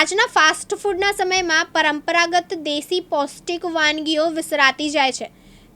આજના ફાસ્ટ ફૂડના સમયમાં પરંપરાગત દેશી પૌષ્ટિક વાનગીઓ વિસરાતી જાય છે.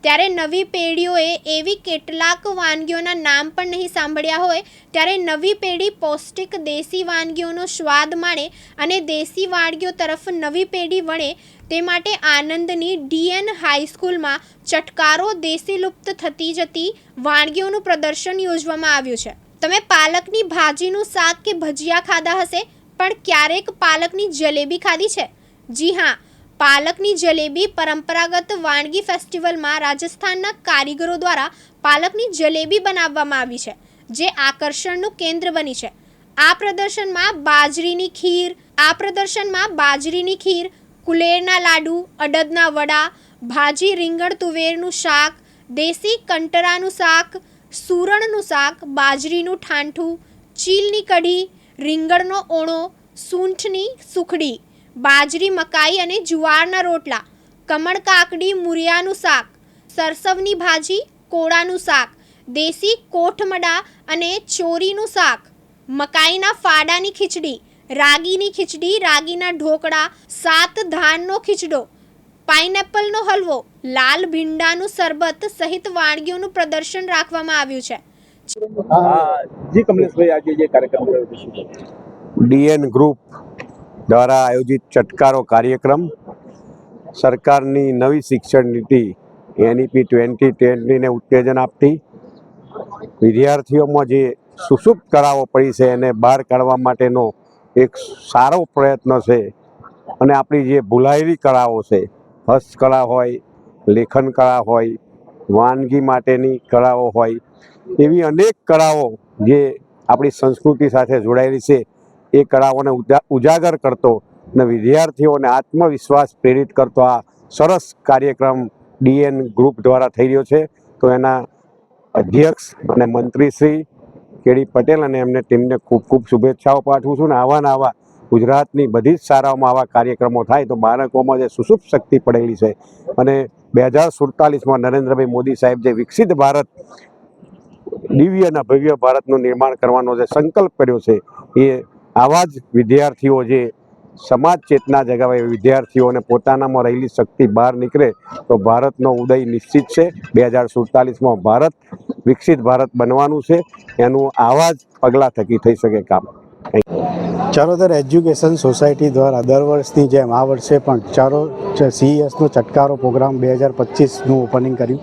ત્યારે નવી પેઢીઓએ એવી કેટલાક વાનગીઓના નામ પણ નહીં સાંભળ્યા હોય, ત્યારે નવી પેઢી પૌષ્ટિક દેશી વાનગીઓનો સ્વાદ માણે અને દેશી વાનગીઓ તરફ નવી પેઢી વળે, તે માટે આનંદની ડીએન હાઈસ્કૂલમાં ચટકારો દેશી લુપ્ત થતી જતી વાનગીઓનું પ્રદર્શન યોજવામાં આવ્યું છે. તમે પાલકની ભાજીનું શાક કે ભજીયા ખાધા હશે? પણ ક્યારેક પાલકની જલેબી ખાધી છે? જી હા, પાલકની જલેબી પરંપરાગત વાનગી ફેસ્ટિવલમાં રાજસ્થાનના કારીગરો દ્વારા પાલકની જલેબી બનાવવામાં આવી છે, જે આકર્ષણનું કેન્દ્ર બની છે. આ પ્રદર્શનમાં બાજરીની ખીર, આ પ્રદર્શનમાં બાજરીની ખીર, કુલેરના લાડુ, અડદના વડા, ભાજી રીંગણ તુવેરનું શાક, દેશી કંટરાનું શાક, સુરણનું શાક, બાજરીનું ઠાંઠું, ચીલની કઢી, રીંગણનો ઓણો સૂંઠની સુખડી, બાજરી મકાઈ અને જુવારના રોટલા, કમળ કાકડી મુરિયાનું શાક, સરસવની ભાજી, કોળાનું શાક, દેશી કોઠમડા અને ચોરીનું શાક, મકાઈના ફાડાની ખીચડી, રાગીની ખીચડી, રાગીના ઢોકળા, સાત ધાનનો ખીચડો, પાઇનેપલનો હલવો, લાલ ભીંડાનું શરબત સહિત વાનગીઓનું પ્રદર્શન રાખવામાં આવ્યું છે જી કમલેશભાઈ, આજે જે કાર્યક્રમ? ડીએન ગ્રુપ દ્વારા આયોજિત ચટકારો કાર્યક્રમ. સરકારની નવી શિક્ષણ નીતિ એનઈપી ટ્વેન્ટી ટ્વેન્ટીને ઉત્તેજન આપતી. વિદ્યાર્થીઓમાં જે સુસુપ્ત કળાઓ પડી છે એને બહાર કાઢવા માટેનો એક સારો પ્રયત્ન છે. અને આપણી જે ભૂલાયેલી કળાઓ છે, હસ્તકળા હોય, લેખન કળા હોય, વાનગી માટેની કળાઓ હોય, એવી અનેક કળાઓ જે આપણી સંસ્કૃતિ સાથે જોડાયેલી છે. એ કળાઓને ઉજા- ઉજાગર કરતો અને વિદ્યાર્થીઓને આત્મવિશ્વાસ પ્રેરિત કરતો આ સરસ કાર્યક્રમ ડીએન ગ્રુપ દ્વારા થઈ રહ્યો છે. તો એના અધ્યક્ષ અને મંત્રી શ્રી કેડી પટેલ અને એમને ટીમને ખૂબ ખૂબ શુભેચ્છાઓ પાઠવું છું. ને આવા ને આવા ગુજરાતની બધી જ શાળાઓમાં આવા કાર્યક્રમો થાય તો બાળકોમાં જે સુસુપ શક્તિ પડેલી છે અને બે હજાર સુડતાલીસમાં નરેન્દ્રભાઈ મોદી સાહેબ જે વિકસિત ભારત, દિવ્ય અને ભવ્ય ભારતનું નિર્માણ કરવાનો જે સંકલ્પ કર્યો છે એ આવા જ વિદ્યાર્થીઓ જે સમાજ ચેતના જગાવે વિદ્યાર્થીઓને પોતાનામાં રહેલી શક્તિ બહાર નીકળે તો ભારતનો ઉદય નિશ્ચિત છે. બે હજાર સુડતાલીસમાં ભારત વિકસિત ભારત બનવાનું છે. એનું આવા જ પગલાં થકી થઈ શકે કામ. ચરોતર એજ્યુકેશન સોસાયટી દ્વારા દર વર્ષની જેમ આ વર્ષે પણ ચારો સીઈએસનો ચટકારો પ્રોગ્રામ બે હજાર પચીસનું ઓપનિંગ કર્યું.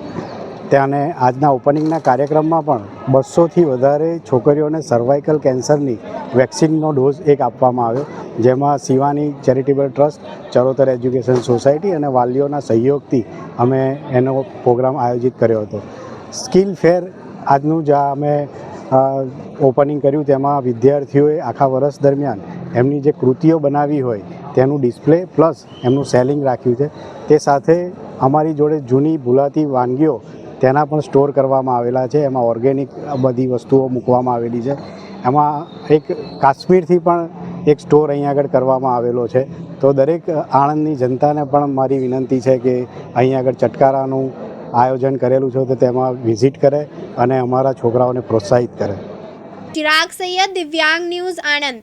ત્યાંને આજના ઓપનિંગના કાર્યક્રમમાં પણ બસોથી વધારે છોકરીઓને સર્વાઇકલ કેન્સરની વેક્સિનનો ડોઝ એક આપવામાં આવ્યો, જેમાં Shivani charitable trust Charotar education society અને વાલીઓના સહયોગથી અમે એનો પ્રોગ્રામ આયોજિત કર્યો હતો. સ્કિલ ફેર આજનું જે અમે ઓપનિંગ કર્યું, તેમાં વિદ્યાર્થીઓએ આખા વર્ષ દરમિયાન એમની જે કૃતિઓ બનાવી હોય તેનું ડિસ્પ્લે પ્લસ એમનું સેલિંગ રાખ્યું છે. તે સાથે અમારી જોડે જૂની ભૂલાતી વાનગીઓ તેના પણ સ્ટોર કરવામાં આવેલા છે. એમાં ઓર્ગેનિક બધી વસ્તુઓ મૂકવામાં આવેલી છે. એમાં એક કાશ્મીરથી પણ એક સ્ટોર અહીં આગળ કરવામાં આવેલો છે. તો દરેક આણંદની જનતાને પણ મારી વિનંતી છે કે અહીં આગળ ચટકારાનું આયોજન કરેલું છે તો તેમાં વિઝિટ કરે અને અમારા છોકરાઓને પ્રોત્સાહિત કરે. ચિરાગ સૈયદ, દિવ્યાંગ ન્યૂઝ આણંદ.